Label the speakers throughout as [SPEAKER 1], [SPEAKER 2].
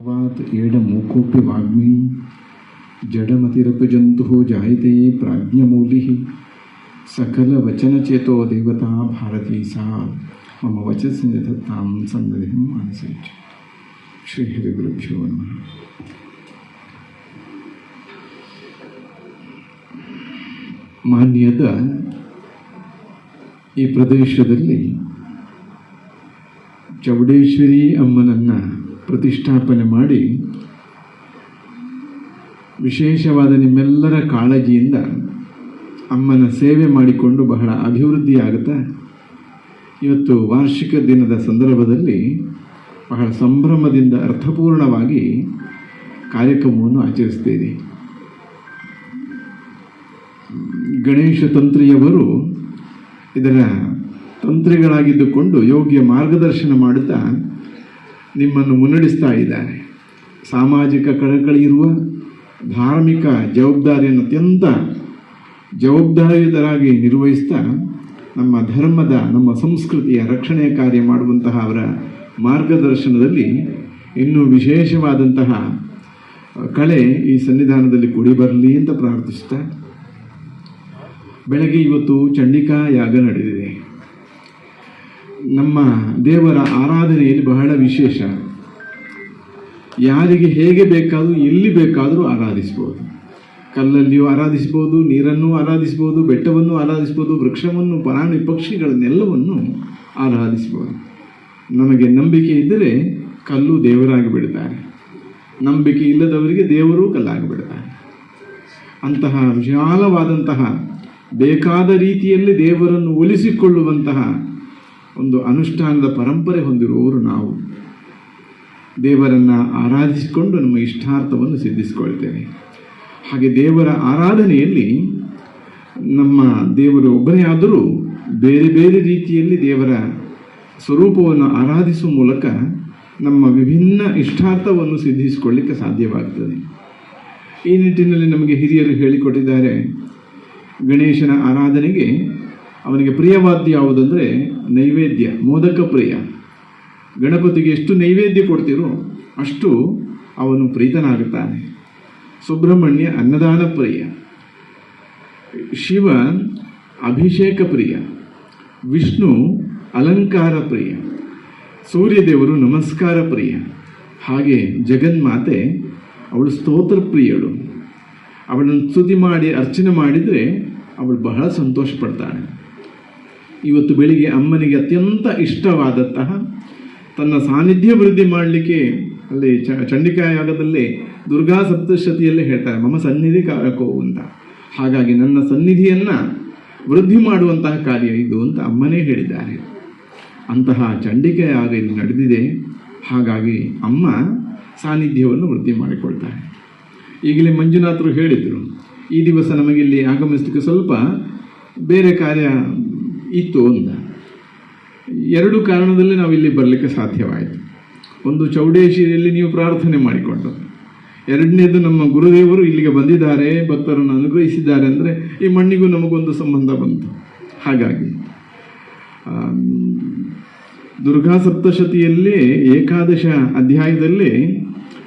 [SPEAKER 1] वात एडमूकोऽपि वाग्मी जडमतिरपि जन्तुः जायते प्राज्ञमौलिः सकलवचनचेतो देवता भारती सा मम वचसि निधत्तां सन्निधिं मानसे च श्रीहरिगुरुभ्यो नमः ಮಾನ್ಯದ ಈ ಪ್ರದೇಶದಲ್ಲಿ ಚೌಡೇಶ್ವರಿ ಅಮ್ಮನನ್ನು ಪ್ರತಿಷ್ಠಾಪನೆ ಮಾಡಿ ವಿಶೇಷವಾದ ನಿಮ್ಮೆಲ್ಲರ ಕಾಳಜಿಯಿಂದ ಅಮ್ಮನ ಸೇವೆ ಮಾಡಿಕೊಂಡು ಬಹಳ ಅಭಿವೃದ್ಧಿಯಾಗುತ್ತಾ. ಇವತ್ತು ವಾರ್ಷಿಕ ದಿನದ ಸಂದರ್ಭದಲ್ಲಿ ಬಹಳ ಸಂಭ್ರಮದಿಂದ ಅರ್ಥಪೂರ್ಣವಾಗಿ ಕಾರ್ಯಕ್ರಮವನ್ನು ಆಚರಿಸ್ತೀರಿ ಗಣೇಶ ತಂತ್ರಿಯವರು ಇದರ ತಂತ್ರಿಗಳಾಗಿದ್ದುಕೊಂಡು ಯೋಗ್ಯ ಮಾರ್ಗದರ್ಶನ ಮಾಡುತ್ತಾ ನಿಮ್ಮನ್ನು ಮುನ್ನಡೆಸ್ತಾ ಇದ್ದಾರೆ. ಸಾಮಾಜಿಕ ಕಳಕಳಿ ಇರುವ ಧಾರ್ಮಿಕ ಜವಾಬ್ದಾರಿಯನ್ನು ಅತ್ಯಂತ ಜವಾಬ್ದಾರಿಯುತರಾಗಿ ನಿರ್ವಹಿಸ್ತಾ ನಮ್ಮ ಧರ್ಮದ, ನಮ್ಮ ಸಂಸ್ಕೃತಿಯ ರಕ್ಷಣೆಯ ಕಾರ್ಯ ಮಾಡುವಂತಹ ಅವರ ಮಾರ್ಗದರ್ಶನದಲ್ಲಿ ಇನ್ನೂ ವಿಶೇಷವಾದಂತಹ ಕಳೆ ಈ ಸನ್ನಿಧಾನದಲ್ಲಿ ಕೂಡಿ ಬರಲಿ ಅಂತ ಪ್ರಾರ್ಥಿಸ್ತಾ ಬೆಳಗ್ಗೆ ಇವತ್ತು ಚಂಡಿಕಾ ಯಾಗ ನಡೆದಿದೆ. ನಮ್ಮ ದೇವರ ಆರಾಧನೆಯಲ್ಲಿ ಬಹಳ ವಿಶೇಷ. ಯಾರಿಗೆ ಹೇಗೆ ಬೇಕಾದರೂ, ಎಲ್ಲಿ ಬೇಕಾದರೂ ಆರಾಧಿಸ್ಬೋದು ಕಲ್ಲಲ್ಲಿಯೂ ಆರಾಧಿಸ್ಬೋದು ನೀರನ್ನು ಆರಾಧಿಸ್ಬೋದು ಬೆಟ್ಟವನ್ನು ಆರಾಧಿಸ್ಬೋದು ವೃಕ್ಷವನ್ನು, ಪ್ರಾಣಿ ಪಕ್ಷಿಗಳನ್ನೆಲ್ಲವನ್ನು ಆರಾಧಿಸ್ಬೋದು ನಮಗೆ ನಂಬಿಕೆ ಇದ್ದರೆ ಕಲ್ಲು ದೇವರಾಗಿ ಬಿಡ್ತಾರೆ. ನಂಬಿಕೆ ಇಲ್ಲದವರಿಗೆ ದೇವರೂ ಕಲ್ಲಾಗಿ ಬಿಡ್ತಾರೆ. ಅಂತಹ ವಿಶಾಲವಾದಂತಹ ಬೇಕಾದ ರೀತಿಯಲ್ಲಿ ದೇವರನ್ನು ಒಲಿಸಿಕೊಳ್ಳುವಂತಹ ಒಂದು ಅನುಷ್ಠಾನದ ಪರಂಪರೆ ಹೊಂದಿರುವವರು ನಾವು. ದೇವರನ್ನು ಆರಾಧಿಸಿಕೊಂಡು ನಮ್ಮ ಇಷ್ಟಾರ್ಥವನ್ನು ಸಿದ್ಧಿಸಿಕೊಳ್ತೇವೆ. ಹಾಗೆ ದೇವರ ಆರಾಧನೆಯಲ್ಲಿ ನಮ್ಮ ದೇವರು ಒಬ್ಬರೇ ಆದರೂ ಬೇರೆ ಬೇರೆ ರೀತಿಯಲ್ಲಿ ದೇವರ ಸ್ವರೂಪವನ್ನು ಆರಾಧಿಸುವ ಮೂಲಕ ನಮ್ಮ ವಿಭಿನ್ನ ಇಷ್ಟಾರ್ಥವನ್ನು ಸಿದ್ಧಿಸಿಕೊಳ್ಳಿಕ್ಕೆ ಸಾಧ್ಯವಾಗ್ತದೆ. ಈ ನಿಟ್ಟಿನಲ್ಲಿ ನಮಗೆ ಹಿರಿಯರು ಹೇಳಿಕೊಟ್ಟಿದ್ದಾರೆ, ಗಣೇಶನ ಆರಾಧನೆಗೆ ಅವನಿಗೆ ಪ್ರಿಯವಾದ್ದು ಯಾವುದಂದರೆ ನೈವೇದ್ಯ, ಮೋದಕ ಪ್ರಿಯ. ಗಣಪತಿಗೆ ಎಷ್ಟು ನೈವೇದ್ಯ ಕೊಡ್ತೀರೋ ಅಷ್ಟು ಅವನು ಪ್ರೀತನಾಗುತ್ತಾನೆ. ಸುಬ್ರಹ್ಮಣ್ಯ ಅನ್ನದಾನ ಪ್ರಿಯ. ಶಿವ ಅಭಿಷೇಕ ಪ್ರಿಯ. ವಿಷ್ಣು ಅಲಂಕಾರ ಪ್ರಿಯ. ಸೂರ್ಯದೇವರು ನಮಸ್ಕಾರ ಪ್ರಿಯ. ಹಾಗೆ ಜಗನ್ಮಾತೆ ಅವಳು ಸ್ತೋತ್ರ ಪ್ರಿಯಳು. ಅವಳನ್ನು ಸ್ತುತಿ ಮಾಡಿ, ಅರ್ಚನೆ ಮಾಡಿದರೆ ಅವಳು ಬಹಳ ಸಂತೋಷ ಪಡ್ತಾಳೆ ಇವತ್ತು ಬೆಳಿಗ್ಗೆ ಅಮ್ಮನಿಗೆ ಅತ್ಯಂತ ಇಷ್ಟವಾದಂತಹ ತನ್ನ ಸಾನ್ನಿಧ್ಯ ವೃದ್ಧಿ ಮಾಡಲಿಕ್ಕೆ ಅಲ್ಲಿ ಚ ಚಂಡಿಕಾ ಯಾಗದಲ್ಲಿ ದುರ್ಗಾ ಸಪ್ತಶತಿಯಲ್ಲಿ ಹೇಳ್ತಾರೆ, ಮಮ ಸನ್ನಿಧಿ ಕಾರಕೋ ಅಂತ. ಹಾಗಾಗಿ ನನ್ನ ಸನ್ನಿಧಿಯನ್ನು ವೃದ್ಧಿ ಮಾಡುವಂತಹ ಕಾರ್ಯ ಇದು ಅಂತ ಅಮ್ಮನೇ ಹೇಳಿದ್ದಾರೆ. ಅಂತಹ ಚಂಡಿಕೆಯಾಗ ಇಲ್ಲಿ ನಡೆದಿದೆ. ಹಾಗಾಗಿ ಅಮ್ಮ ಸಾನ್ನಿಧ್ಯವನ್ನು ವೃದ್ಧಿ ಮಾಡಿಕೊಳ್ತಾರೆ. ಈಗಲೇ ಮಂಜುನಾಥರು ಹೇಳಿದರು, ಈ ದಿವಸ ನಮಗಿಲ್ಲಿ ಆಗಮಿಸಲಿಕ್ಕೆ ಸ್ವಲ್ಪ ಬೇರೆ ಕಾರ್ಯ ಇತ್ತು ಅಂತ. ಎರಡು ಕಾರಣದಲ್ಲಿ ನಾವು ಇಲ್ಲಿ ಬರಲಿಕ್ಕೆ ಸಾಧ್ಯವಾಯಿತು. ಒಂದು ಚೌಡೇಶ್ವರಿಯಲ್ಲಿ ನೀವು ಪ್ರಾರ್ಥನೆ ಮಾಡಿಕೊಂಡು ಎರಡನೇದು ನಮ್ಮ ಗುರುದೇವರು ಇಲ್ಲಿಗೆ ಬಂದಿದ್ದಾರೆ, ಭಕ್ತರನ್ನು ಅನುಗ್ರಹಿಸಿದ್ದಾರೆ ಅಂದರೆ ಈ ಮಣ್ಣಿಗೂ ನಮಗೊಂದು ಸಂಬಂಧ ಬಂತು. ಹಾಗಾಗಿ ದುರ್ಗಾ ಸಪ್ತಶತಿಯಲ್ಲಿ ಏಕಾದಶ ಅಧ್ಯಾಯದಲ್ಲಿ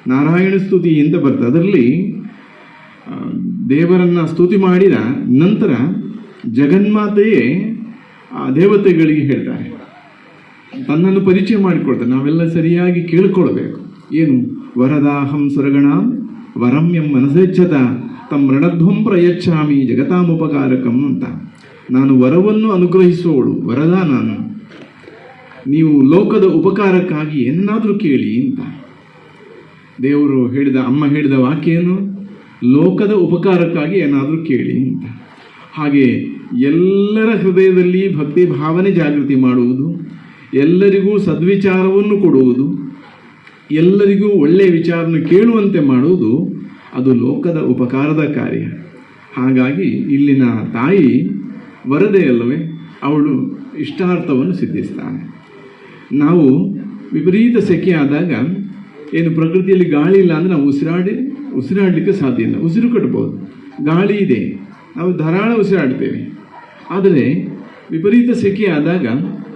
[SPEAKER 1] ನಾರಾಯಣ ಸ್ತುತಿ ಅಂತ ಬರ್ತದೆ. ಅದರಲ್ಲಿ ದೇವರನ್ನು ದೇವರನ್ನ ಸ್ತುತಿ ಮಾಡಿದ ನಂತರ ಜಗನ್ಮಾತೆಯೇ ಆ ದೇವತೆಗಳಿಗೆ ಹೇಳ್ತಾರೆ. ತನ್ನನ್ನು ಪರಿಚಯ ಮಾಡಿಕೊಳ್ತಾರೆ ನಾವೆಲ್ಲ ಸರಿಯಾಗಿ ಕೇಳ್ಕೊಳ್ಬೇಕು. ಏನು? ವರದಾಹಂ ಸುರಗಣಾಂ, ವರಮ್ಯಂ ಮನಸೆಚ್ಚದ ತಮ್ಮ ರಣಧ್ವಂ ಪ್ರಯಚ್ಛಾಮಿ ಜಗತಾಮುಪಕಾರಕಂ ಅಂತ. ನಾನು ವರವನ್ನು ಅನುಗ್ರಹಿಸುವವಳು ವರದ ನಾನು. ನೀವು ಲೋಕದ ಉಪಕಾರಕ್ಕಾಗಿ ಏನಾದರೂ ಕೇಳಿ ಅಂತ. ದೇವರು ಹೇಳಿದ, ಅಮ್ಮ ಹೇಳಿದ ವಾಕ್ಯ ಏನು ಲೋಕದ ಉಪಕಾರಕ್ಕಾಗಿ ಏನಾದರೂ ಕೇಳಿ ಅಂತ. ಹಾಗೆ ಎಲ್ಲರ ಹೃದಯದಲ್ಲಿ ಭಕ್ತಿ ಭಾವನೆ ಜಾಗೃತಿ ಮಾಡುವುದು, ಎಲ್ಲರಿಗೂ ಸದ್ವಿಚಾರವನ್ನು ಕೊಡುವುದು, ಎಲ್ಲರಿಗೂ ಒಳ್ಳೆಯ ವಿಚಾರನ ಕೇಳುವಂತೆ ಮಾಡುವುದು ಅದು ಲೋಕದ ಉಪಕಾರದ ಕಾರ್ಯ. ಹಾಗಾಗಿ ಇಲ್ಲಿನ ತಾಯಿ ವರದೇ ಅಲ್ಲವೇ, ಅವಳು ಇಷ್ಟಾರ್ಥವನ್ನು ಸಿದ್ಧಿಸ್ತಾನೆ. ನಾವು ವಿಪರೀತ ಸೆಕೆ ಆದಾಗ ಏನು ಪ್ರಕೃತಿಯಲ್ಲಿ ಗಾಳಿ ಇಲ್ಲ ಅಂದರೆ ನಾವು ಉಸಿರಾಡಿ, ಉಸಿರಾಡಲಿಕ್ಕೆ ಸಾಧ್ಯ ಇಲ್ಲ ಉಸಿರು ಕಟ್ಬೋದು ಗಾಳಿ ಇದೆ. ನಾವು ಧಾರಾಳ ಉಸಿರಾಡ್ತೇವೆ. ಆದರೆ ವಿಪರೀತ ಸೆಕೆ ಆದಾಗ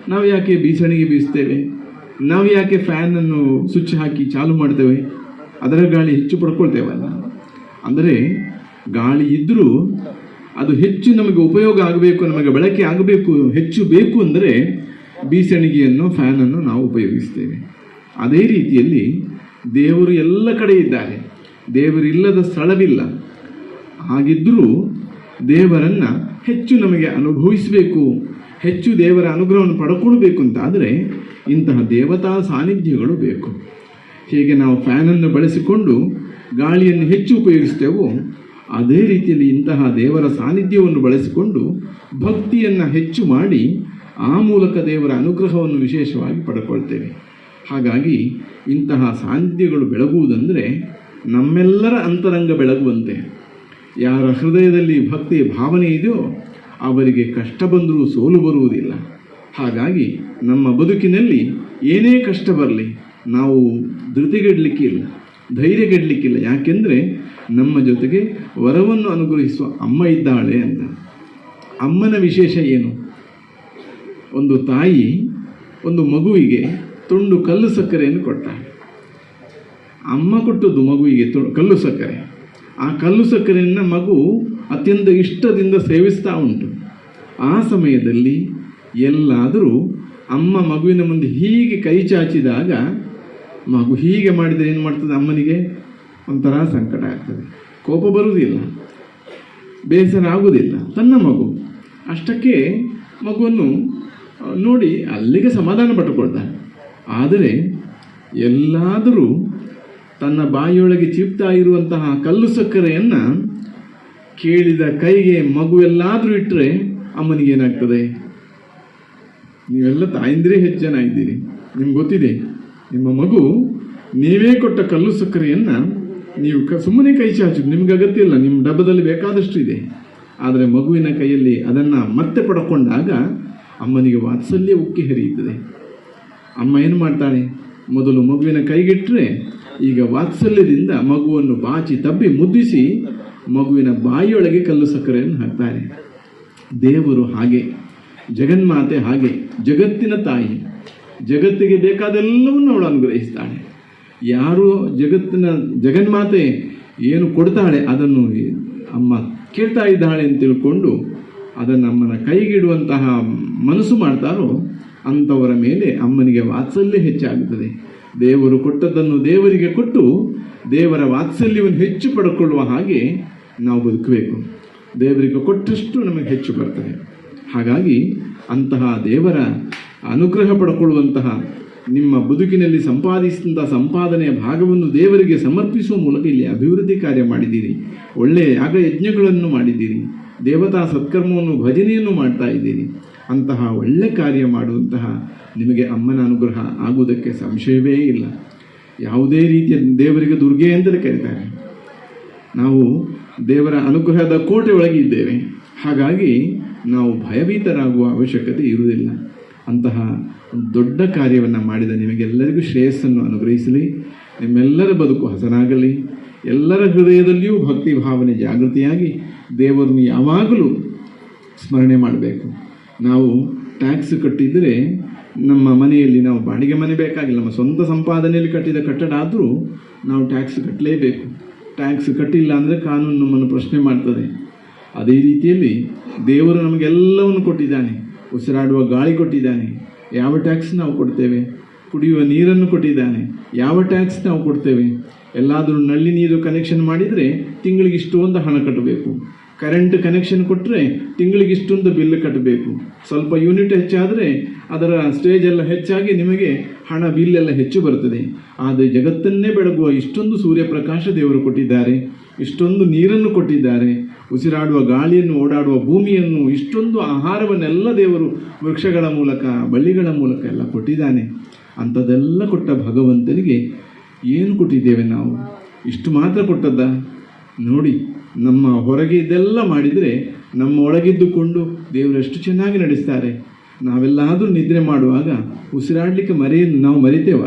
[SPEAKER 1] ನಾವು ಯಾಕೆ ಬೀಸಣಿಗೆ ಬೀಸ್ತೇವೆ? ನಾವು ಯಾಕೆ ಫ್ಯಾನನ್ನು ಸ್ವಿಚ್ ಹಾಕಿ ಚಾಲು ಮಾಡ್ತೇವೆ? ಅದರ ಗಾಳಿ ಹೆಚ್ಚು ಪಡ್ಕೊಳ್ತೇವಲ್ಲ. ಅಂದರೆ ಗಾಳಿ ಇದ್ದರೂ ಅದು ಹೆಚ್ಚು ನಮಗೆ ಉಪಯೋಗ ಆಗಬೇಕು, ನಮಗೆ ಬಳಕೆ ಆಗಬೇಕು, ಹೆಚ್ಚು ಬೇಕು ಅಂದರೆ ಬೀಸಣಿಗೆಯನ್ನು, ಫ್ಯಾನನ್ನು ನಾವು ಉಪಯೋಗಿಸ್ತೇವೆ. ಅದೇ ರೀತಿಯಲ್ಲಿ ದೇವರು ಎಲ್ಲ ಕಡೆ ಇದ್ದಾರೆ. ದೇವರಿಲ್ಲದ ಸ್ಥಳವಿಲ್ಲ. ಹಾಗಿದ್ದರೂ ದೇವರನ್ನು ಹೆಚ್ಚು ನಮಗೆ ಅನುಭವಿಸಬೇಕು, ಹೆಚ್ಚು ದೇವರ ಅನುಗ್ರಹವನ್ನು ಪಡ್ಕೊಳ್ಬೇಕು ಅಂತ ಆದರೆ ಇಂತಹ ದೇವತಾ ಸಾನ್ನಿಧ್ಯಗಳು ಬೇಕು. ಹೇಗೆ ನಾವು ಫ್ಯಾನನ್ನು ಬಳಸಿಕೊಂಡು ಗಾಳಿಯನ್ನು ಹೆಚ್ಚು ಉಪಯೋಗಿಸ್ತೇವೋ, ಅದೇ ರೀತಿಯಲ್ಲಿ ಇಂತಹ ದೇವರ ಸಾನ್ನಿಧ್ಯವನ್ನು ಬಳಸಿಕೊಂಡು ಭಕ್ತಿಯನ್ನು ಹೆಚ್ಚು ಮಾಡಿ ಆ ಮೂಲಕ ದೇವರ ಅನುಗ್ರಹವನ್ನು ವಿಶೇಷವಾಗಿ ಪಡ್ಕೊಳ್ತೇವೆ. ಹಾಗಾಗಿ ಇಂತಹ ಸಾನ್ನಿಧ್ಯಗಳು ಬೆಳಗುವುದಂದರೆ ನಮ್ಮೆಲ್ಲರ ಅಂತರಂಗ ಬೆಳಗುವಂತೆ. ಯಾರ ಹೃದಯದಲ್ಲಿ ಭಕ್ತಿ ಭಾವನೆ ಇದೆಯೋ ಅವರಿಗೆ ಕಷ್ಟ ಬಂದರೂ ಸೋಲು ಬರುವುದಿಲ್ಲ. ಹಾಗಾಗಿ ನಮ್ಮ ಬದುಕಿನಲ್ಲಿ ಏನೇ ಕಷ್ಟ ಬರಲಿ, ನಾವು ಧೃತಿಗೆಡಲಿಕ್ಕಿಲ್ಲ, ಧೈರ್ಯಗೆಡಲಿಕ್ಕಿಲ್ಲ. ಯಾಕೆಂದರೆ ನಮ್ಮ ಜೊತೆಗೆ ವರವನ್ನು ಅನುಗ್ರಹಿಸುವ ಅಮ್ಮ ಇದ್ದಾಳೆ ಅಂತ. ಅಮ್ಮನ ವಿಶೇಷ ಏನು? ಒಂದು ತಾಯಿ, ಒಂದು ಮಗುವಿಗೆ ತುಂಡು ಕಲ್ಲು ಸಕ್ಕರೆಯನ್ನು ಕೊಟ್ಟ. ಅಮ್ಮ ಕೊಟ್ಟದ್ದು ಮಗುವಿಗೆ ತು- ಕಲ್ಲು ಸಕ್ಕರೆ. ಆ ಕಲ್ಲು ಸಕ್ಕರೆಯನ್ನು ಮಗು ಅತ್ಯಂತ ಇಷ್ಟದಿಂದ ಸೇವಿಸ್ತಾ ಉಂಟು. ಆ ಸಮಯದಲ್ಲಿ ಎಲ್ಲಾದರೂ ಅಮ್ಮ ಮಗುವಿನ ಮುಂದೆ ಹೀಗೆ ಕೈ ಚಾಚಿದಾಗ ಮಗು ಹೀಗೆ ಮಾಡಿದರೆ ಏನು ಮಾಡ್ತದೆ ಅಮ್ಮನಿಗೆ? ಒಂಥರ ಸಂಕಟ ಆಗ್ತದೆ. ಕೋಪ ಬರುವುದಿಲ್ಲ. ಬೇಸರ ಆಗುವುದಿಲ್ಲ. ತನ್ನ ಮಗು ಅಷ್ಟಕ್ಕೆ ಮಗುವನ್ನು ನೋಡಿ ಅಲ್ಲಿಗೆ ಸಮಾಧಾನ ಪಟ್ಟುಕೊಳ್ತಾನೆ ಆದರೆ ಎಲ್ಲಾದರೂ ತನ್ನ ಬಾಯಿಯೊಳಗೆ ಚಿಪ್ತಾ ಇರುವಂತಹ ಕಲ್ಲು ಸಕ್ಕರೆಯನ್ನು ಕೇಳಿದ ಕೈಗೆ ಮಗುವೆಲ್ಲಾದರೂ ಇಟ್ಟರೆ ಅಮ್ಮನಿಗೇನಾಗ್ತದೆ ನೀವೆಲ್ಲ ತಾಯಿಂದಿರೇ ಹೆಚ್ಚು ಜನ ಇದ್ದೀರಿ. ನಿಮ್ಗೆ ಗೊತ್ತಿದೆ, ನಿಮ್ಮ ಮಗು ನೀವೇ ಕೊಟ್ಟ ಕಲ್ಲು ಸಕ್ಕರೆಯನ್ನು ನೀವು ಕ, ಸುಮ್ಮನೆ ಕೈ ಚಾಚು ನಿಮ್ಗೆ ಅಗತ್ಯ ಇಲ್ಲ, ನಿಮ್ಮ ಡಬ್ಬದಲ್ಲಿ ಬೇಕಾದಷ್ಟು ಇದೆ. ಆದರೆ ಮಗುವಿನ ಕೈಯಲ್ಲಿ ಅದನ್ನು ಮತ್ತೆ ಪಡ್ಕೊಂಡಾಗ ಅಮ್ಮನಿಗೆ ವಾತ್ಸಲ್ಯ ಉಕ್ಕಿ ಹರಿಯುತ್ತದೆ. ಅಮ್ಮ ಏನು ಮಾಡ್ತಾಳೆ ಮೊದಲು ಮಗುವಿನ ಕೈಗಿಟ್ಟರೆ ಈಗ ವಾತ್ಸಲ್ಯದಿಂದ ಮಗುವನ್ನು ಬಾಚಿ ತಬ್ಬಿ ಮುದ್ದಿಸಿ ಮಗುವಿನ ಬಾಯಿಯೊಳಗೆ ಕಲ್ಲು ಸಕ್ಕರೆಯನ್ನು ಹಾಕ್ತಾರೆ. ದೇವರು ಹಾಗೆ, ಜಗನ್ಮಾತೆ ಹಾಗೆ, ಜಗತ್ತಿನ ತಾಯಿ, ಜಗತ್ತಿಗೆ ಬೇಕಾದೆಲ್ಲವನ್ನು ಅವಳು ಅನುಗ್ರಹಿಸ್ತಾಳೆ. ಯಾರು ಜಗತ್ತಿನ ಜಗನ್ಮಾತೆ ಏನು ಕೊಡ್ತಾಳೆ ಅದನ್ನು ಅಮ್ಮ ಕೇಳ್ತಾ ಇದ್ದಾಳೆ ಅಂತ ತಿಳ್ಕೊಂಡು ಅದನ್ನು ಅಮ್ಮನ ಕೈಗಿಡುವಂತಹ ಮನಸ್ಸು ಮಾಡ್ತಾರೋ ಅಂಥವರ ಮೇಲೆ ಅಮ್ಮನಿಗೆ ವಾತ್ಸಲ್ಯ ಹೆಚ್ಚಾಗುತ್ತದೆ. ದೇವರು ಕೊಟ್ಟದ್ದನ್ನು ದೇವರಿಗೆ ಕೊಟ್ಟು ದೇವರ ವಾತ್ಸಲ್ಯವನ್ನು ಹೆಚ್ಚು ಪಡ್ಕೊಳ್ಳುವ ಹಾಗೆ ನಾವು ಬದುಕಬೇಕು. ದೇವರಿಗೆ ಕೊಟ್ಟಷ್ಟು ನಮಗೆ ಹೆಚ್ಚು ಬರ್ತದೆ. ಹಾಗಾಗಿ ಅಂತಹ ದೇವರ ಅನುಗ್ರಹ ಪಡ್ಕೊಳ್ಳುವಂತಹ ನಿಮ್ಮ ಬದುಕಿನಲ್ಲಿ ಸಂಪಾದಿಸಿದಂಥ ಸಂಪಾದನೆಯ ಭಾಗವನ್ನು ದೇವರಿಗೆ ಸಮರ್ಪಿಸುವ ಮೂಲಕ ಇಲ್ಲಿ ಅಭಿವೃದ್ಧಿ ಕಾರ್ಯ ಮಾಡಿದ್ದೀರಿ. ಒಳ್ಳೆಯ ಯಾಗ ಯಜ್ಞಗಳನ್ನು ಮಾಡಿದ್ದೀರಿ. ದೇವತಾ ಸತ್ಕರ್ಮವನ್ನು ಭಜನೆಯನ್ನು ಮಾಡ್ತಾ ಇದ್ದೀರಿ. ಅಂತಹ ಒಳ್ಳೆ ಕಾರ್ಯ ಮಾಡುವಂತಹ ನಿಮಗೆ ಅಮ್ಮನ ಅನುಗ್ರಹ ಆಗುವುದಕ್ಕೆ ಸಂಶಯವೇ ಇಲ್ಲ. ಯಾವುದೇ ರೀತಿಯ ದೇವರಿಗೆ ದುರ್ಗೆ ಅಂತಲೇ ಕರೀತಾರೆ. ನಾವು ದೇವರ ಅನುಗ್ರಹದ ಕೋಟೆ ಒಳಗೆ ಇದ್ದೇವೆ. ಹಾಗಾಗಿ ನಾವು ಭಯಭೀತರಾಗುವ ಅವಶ್ಯಕತೆ ಇರುವುದಿಲ್ಲ. ಅಂತಹ ದೊಡ್ಡ ಕಾರ್ಯವನ್ನು ಮಾಡಿದ ನಿಮಗೆಲ್ಲರಿಗೂ ಶ್ರೇಯಸ್ಸನ್ನು ಅನುಗ್ರಹಿಸಲಿ. ನಿಮ್ಮೆಲ್ಲರ ಬದುಕು ಹಸನಾಗಲಿ. ಎಲ್ಲರ ಹೃದಯದಲ್ಲಿಯೂ ಭಕ್ತಿ ಭಾವನೆ ಜಾಗೃತಿಯಾಗಿ ದೇವರನ್ನು ಯಾವಾಗಲೂ ಸ್ಮರಣೆ ಮಾಡಬೇಕು. ನಾವು ಟ್ಯಾಕ್ಸ್ ಕಟ್ಟಿದರೆ ನಮ್ಮ ಮನೆಯಲ್ಲಿ ನಾವು ಬಾಡಿಗೆ ಮನೆ ಬೇಕಾಗಿಲ್ಲ, ನಮ್ಮ ಸ್ವಂತ ಸಂಪಾದನೆಯಲ್ಲಿ ಕಟ್ಟಿದ ಕಟ್ಟಡ ಆದರೂ ನಾವು ಟ್ಯಾಕ್ಸ್ ಕಟ್ಟಲೇಬೇಕು ಟ್ಯಾಕ್ಸ್ ಕಟ್ಟಿಲ್ಲ ಅಂದರೆ ಕಾನೂನು ನಮ್ಮನ್ನು ಪ್ರಶ್ನೆ ಮಾಡ್ತದೆ. ಅದೇ ರೀತಿಯಲ್ಲಿ ದೇವರು ನಮಗೆಲ್ಲವನ್ನು ಕೊಟ್ಟಿದ್ದಾನೆ. ಉಸಿರಾಡುವ ಗಾಳಿ ಕೊಟ್ಟಿದ್ದಾನೆ. ಯಾವ ಟ್ಯಾಕ್ಸ್ ನಾವು ಕೊಡ್ತೇವೆ? ಕುಡಿಯುವ ನೀರನ್ನು ಕೊಟ್ಟಿದ್ದಾನೆ. ಯಾವ ಟ್ಯಾಕ್ಸ್ ನಾವು ಕೊಡ್ತೇವೆ? ಎಲ್ಲಾದರೂ ನಲ್ಲಿ ನೀರು ಕನೆಕ್ಷನ್ ಮಾಡಿದರೆ ತಿಂಗಳಿಗೆ ಇಷ್ಟೊಂದು ಹಣ ಕಟ್ಟಬೇಕು. ಕರೆಂಟ್ ಕನೆಕ್ಷನ್ ಕೊಟ್ಟರೆ ತಿಂಗಳಿಗೆ ಇಷ್ಟೊಂದು ಬಿಲ್ ಕಟ್ಟಬೇಕು ಸ್ವಲ್ಪ ಯೂನಿಟ್ ಹೆಚ್ಚಾದರೆ ಅದರ ಸ್ಟೇಜ್ ಎಲ್ಲ ಹೆಚ್ಚಾಗಿ ನಿಮಗೆ ಹಣ ಬಿಲ್ ಎಲ್ಲ ಹೆಚ್ಚು ಬರ್ತದೆ. ಆದರೆ ಜಗತ್ತನ್ನೇ ಬೆಳಗುವ ಇಷ್ಟೊಂದು ಸೂರ್ಯಪ್ರಕಾಶ ದೇವರು ಕೊಟ್ಟಿದ್ದಾರೆ. ಇಷ್ಟೊಂದು ನೀರನ್ನು ಕೊಟ್ಟಿದ್ದಾರೆ. ಉಸಿರಾಡುವ ಗಾಳಿಯನ್ನು, ಓಡಾಡುವ ಭೂಮಿಯನ್ನು, ಇಷ್ಟೊಂದು ಆಹಾರವನ್ನೆಲ್ಲ ದೇವರು ವೃಕ್ಷಗಳ ಮೂಲಕ, ಬಳ್ಳಿಗಳ ಮೂಲಕ ಎಲ್ಲ ಕೊಟ್ಟಿದ್ದಾನೆ. ಅಂಥದ್ದೆಲ್ಲ ಕೊಟ್ಟ ಭಗವಂತನಿಗೆ ಏನು ಕೊಟ್ಟಿದ್ದೇವೆ ನಾವು? ಇಷ್ಟು ಮಾತ್ರ ಕೊಟ್ಟದ್ದ? ನೋಡಿ ನಮ್ಮ ಹೊರಗೆ ಇದೆಲ್ಲ ಮಾಡಿದರೆ ನಮ್ಮ ಒಳಗಿದ್ದುಕೊಂಡು ದೇವರು ಎಷ್ಟು ಚೆನ್ನಾಗಿ ನಡೆಸ್ತಾರೆ. ನಾವೆಲ್ಲಾದರೂ ನಿದ್ರೆ ಮಾಡುವಾಗ ಉಸಿರಾಡಲಿಕ್ಕೆ ಮರೆಯ ನಾವು ಮರಿತೇವ?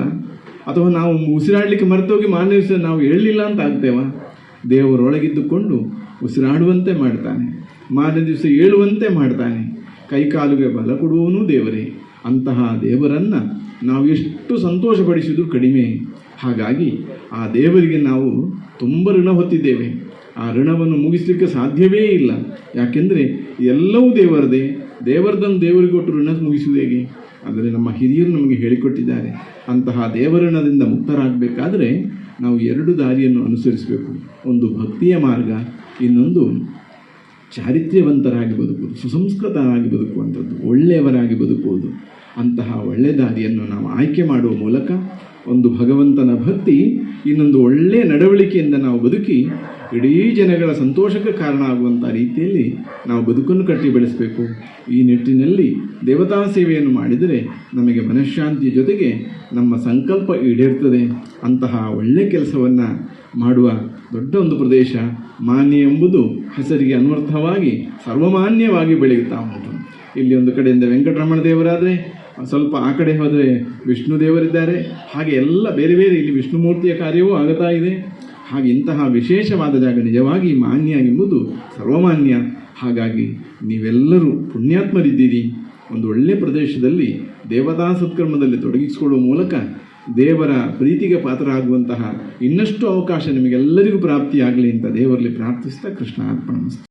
[SPEAKER 1] ಅಥವಾ ನಾವು ಉಸಿರಾಡಲಿಕ್ಕೆ ಮರೆತೋಗಿ ಮಾರನೇ ದಿವಸ ನಾವು ಹೇಳಲಿಲ್ಲ ಅಂತ ಆಗ್ತೇವಾ? ದೇವರೊಳಗಿದ್ದುಕೊಂಡು ಉಸಿರಾಡುವಂತೆ ಮಾಡ್ತಾನೆ, ಮಾರನೇ ದಿವಸ ಏಳುವಂತೆ ಮಾಡ್ತಾನೆ. ಕೈಕಾಲುಗೆ ಬಲ ಕೊಡುವವನು ದೇವರೇ, ಅಂತಹ ದೇವರನ್ನು ನಾವು ಎಷ್ಟು ಸಂತೋಷಪಡಿಸಿದ್ರು ಕಡಿಮೆ. ಹಾಗಾಗಿ ಆ ದೇವರಿಗೆ ನಾವು ತುಂಬ ಋಣ ಹೊತ್ತಿದ್ದೇವೆ. ಆ ಋಣವನ್ನು ಮುಗಿಸ್ಲಿಕ್ಕೆ ಸಾಧ್ಯವೇ ಇಲ್ಲ. ಯಾಕೆಂದರೆ ಎಲ್ಲವೂ ದೇವರದೇ. ದೇವರದನ್ನು ದೇವರಿಗೆ ಕೊಟ್ಟು ಋಣ ಮುಗಿಸುವುದು ಹೇಗೆ? ಆದರೆ ನಮ್ಮ ಹಿರಿಯರು ನಮಗೆ ಹೇಳಿಕೊಟ್ಟಿದ್ದಾರೆ. ಅಂತಹ ದೇವಋಣದಿಂದ ಮುಕ್ತರಾಗಬೇಕಾದರೆ ನಾವು ಎರಡು ದಾರಿಯನ್ನು ಅನುಸರಿಸಬೇಕು. ಒಂದು ಭಕ್ತಿಯ ಮಾರ್ಗ, ಇನ್ನೊಂದು ಚಾರಿತ್ರ್ಯವಂತರಾಗಿ ಬದುಕುವುದು, ಸುಸಂಸ್ಕೃತರಾಗಿ ಬದುಕುವಂಥದ್ದು, ಒಳ್ಳೆಯವರಾಗಿ ಬದುಕುವುದು. ಅಂತಹ ಒಳ್ಳೆಯ ದಾರಿಯನ್ನು ನಾವು ಆಯ್ಕೆ ಮಾಡುವ ಮೂಲಕ ಒಂದು ಭಗವಂತನ ಭಕ್ತಿ, ಇನ್ನೊಂದು ಒಳ್ಳೆಯ ನಡವಳಿಕೆಯಿಂದ ನಾವು ಬದುಕಿ ಇಡೀ ಜನಗಳ ಸಂತೋಷಕ್ಕೆ ಕಾರಣ ಆಗುವಂಥ ರೀತಿಯಲ್ಲಿ ನಾವು ಬದುಕನ್ನು ಕಟ್ಟಿ ಬೆಳೆಸಬೇಕು. ಈ ನಿಟ್ಟಿನಲ್ಲಿ ದೇವತಾ ಸೇವೆಯನ್ನು ಮಾಡಿದರೆ ನಮಗೆ ಮನಃಶಾಂತಿಯ ಜೊತೆಗೆ ನಮ್ಮ ಸಂಕಲ್ಪ ಈಡೇರ್ತದೆ. ಅಂತಹ ಒಳ್ಳೆಯ ಕೆಲಸವನ್ನು ಮಾಡುವ ದೊಡ್ಡ ಒಂದು ಪ್ರದೇಶ ಮಾನ್ಯ ಎಂಬುದು ಹೆಸರಿಗೆ ಅನ್ವರ್ಥವಾಗಿ ಸರ್ವಮಾನ್ಯವಾಗಿ ಬೆಳೆಯುತ್ತಾ ಉಂಟು. ಇಲ್ಲಿ ಒಂದು ಕಡೆಯಿಂದ ವೆಂಕಟರಮಣ ದೇವರಾದರೆ, ಸ್ವಲ್ಪ ಆ ಕಡೆ ಹೋದರೆ ವಿಷ್ಣು ದೇವರಿದ್ದಾರೆ. ಹಾಗೆ ಎಲ್ಲ ಬೇರೆ ಬೇರೆ ಇಲ್ಲಿ ವಿಷ್ಣುಮೂರ್ತಿಯ ಕಾರ್ಯವೂ ಆಗುತ್ತಾ ಇದೆ. ಹಾಗೆ ಇಂತಹ ವಿಶೇಷವಾದ ಜಾಗ ನಿಜವಾಗಿ ಮಾನ್ಯ ಎಂಬುದು ಸರ್ವಮಾನ್ಯ. ಹಾಗಾಗಿ ನೀವೆಲ್ಲರೂ ಪುಣ್ಯಾತ್ಮರಿದ್ದೀರಿ. ಒಂದು ಒಳ್ಳೆಯ ಪ್ರದೇಶದಲ್ಲಿ ದೇವತಾ ಸತ್ಕರ್ಮದಲ್ಲಿ ತೊಡಗಿಸಿಕೊಳ್ಳುವ ಮೂಲಕ ದೇವರ ಪ್ರೀತಿಗೆ ಪಾತ್ರರಾಗುವಂತಹ ಇನ್ನಷ್ಟು ಅವಕಾಶ ನಿಮಗೆಲ್ಲರಿಗೂ ಪ್ರಾಪ್ತಿಯಾಗಲಿ ಅಂತ ದೇವರಲ್ಲಿ ಪ್ರಾರ್ಥಿಸ್ತಾ ಕೃಷ್ಣ ಅರ್ಪಣ